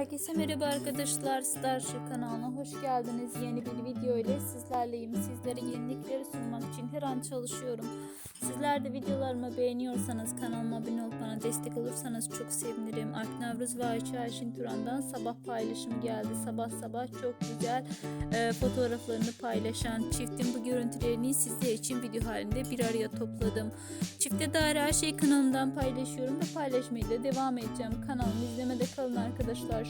Herkese merhaba arkadaşlar. Starship kanalına hoş geldiniz. Yeni bir video ile sizlerleyim. Sizlere yenilikleri sunmak için her an çalışıyorum. Sizler de videolarımı beğeniyorsanız kanalıma abone olup bana destek olursanız çok sevinirim. Alp Navruz ve Ayça Ayşin Turan'dan sabah paylaşımı geldi. Sabah sabah çok güzel e, fotoğraflarını paylaşan çiftin bu görüntülerini sizler için video halinde bir araya topladım. Çifte dair her şeyi kanalımdan paylaşıyorum ve paylaşmaya da devam edeceğim. Kanalımı izlemede kalın arkadaşlar.